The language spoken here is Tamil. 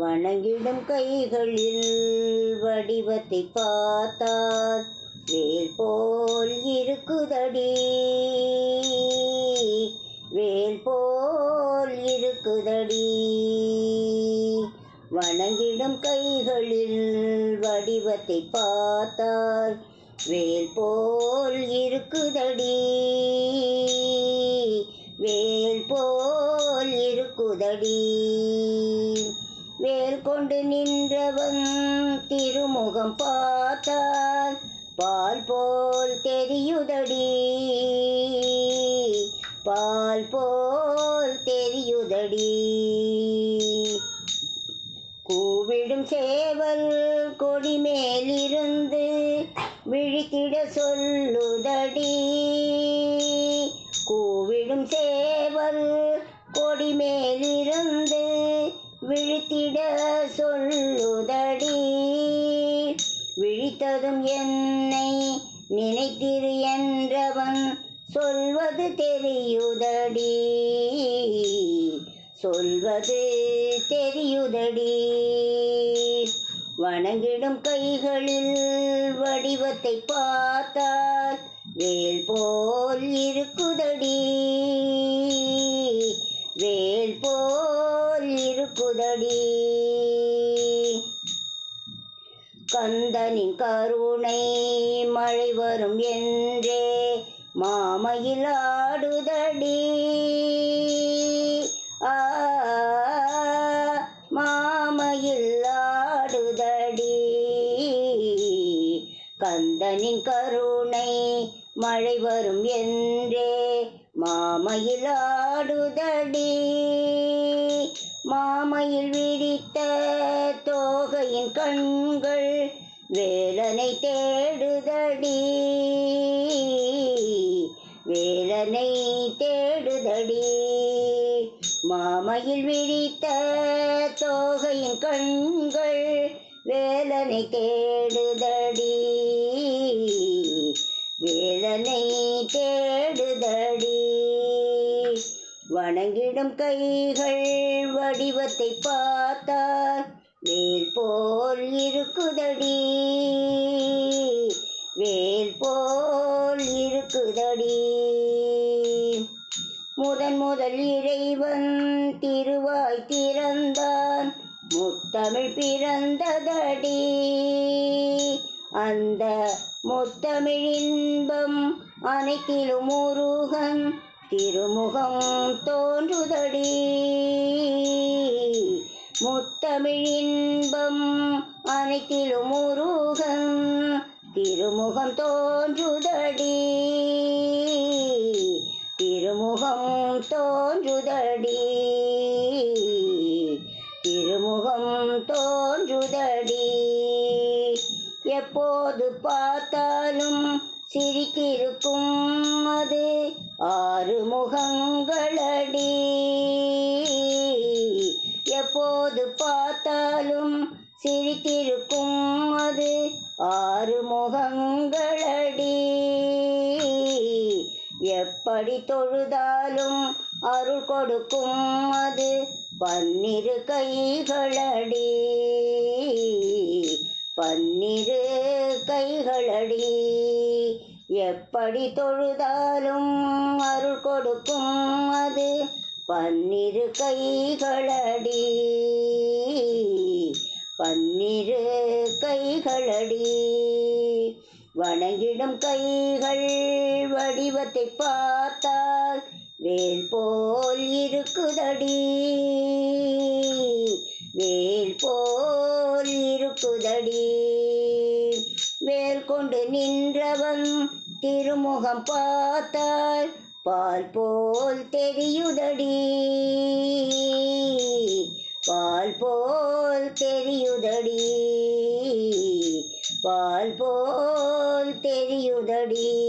வணங்கிடும் கைகளில் வடிவத்தை பார்த்தார் வேல் போல் இருக்குதடி. வேல் போல் இருக்குதடி. வணங்கிடும் கைகளில் வடிவத்தை பார்த்தார் வேல் போல் இருக்குதடி. வேல் போல் இருக்குதடி. வேல் கொண்டு நின்றவன் திருமுகம் பார்த்தால் பால் போல் தெரியுதடி. பால் போல் தெரியுதடி. கூவிடும் சேவல் கொடி மேலிருந்து விழித்திட சொல்லுதடி. விழித்ததும் என்னை நினைத்திரு என்றவன். சொல்வது தெரியுதடி. சொல்வது தெரியுதடி. வணங்கிடும் கைகளில் வடிவத்தை பார்த்தால் வேல் போல் இருக்குதடி. வேல் போல் இருக்குதடி. கந்தனின் கருணை மழை வரும் என்றே மாமயிலாடுதடி ஆடுதடி. ஆ மாமையில் கந்தனின் கருணை மழை வரும் என்றே மாமயிலாடுதடி மாமையில் விரித்த தோகையின் கண்கள் வேலனை தேடுதடி. வேலனை தேடுதடி. மாமையில் விரித்த தோகையின் கண்கள் வேலனை தேடுதடி. வேலனை தேடுதடி. வணங்கிடும் கைகள் வடிவத்தை பார்த்தால் வேல் போல் இருக்குதடி. வேல் போல் இருக்குதடி. முதன் முதல் இறைவன் திருவாய் திறந்தான் முத்தமிழ் பிறந்ததடி. அந்த முத்தமிழ் இன்பம் அனைத்திலும் முருகன் திருமுகம் தோன்றுதடி. முத்தமிழின்பம் அனைத்திலும் முருகன் திருமுகம் தோன்றுதடி. திருமுகம் தோன்றுதடி. திருமுகம் தோன்றுதடி. எப்போது பார்த்தாலும் சிரித்திருக்கும் அது ஆறு முகங்களடி எப்போது பார்த்தாலும் சிரித்திருக்கும் அது ஆறு முகங்களடி எப்படி தொழுதாலும் அருள் கொடுக்கும் அது பன்னிரு கைகளடி. பன்னிரு கைகளடி. எப்படி தொழுதாலும் அருள் கொடுக்கும் அது பன்னிரு கைகளடி. பன்னிரு கைகளடி. வணங்கிடும் கைகள் வடிவத்தை பார்த்தால் வேல் போல் இருக்குதடி. வேல் போல் இருக்குதடி. வேல் கொண்டு நின்றவன் திருமுகம் பார்த்தால் பால் போல் தெரியுதடி. பால் போல் தெரியுதடி. பால் போல் தெரியுதடி.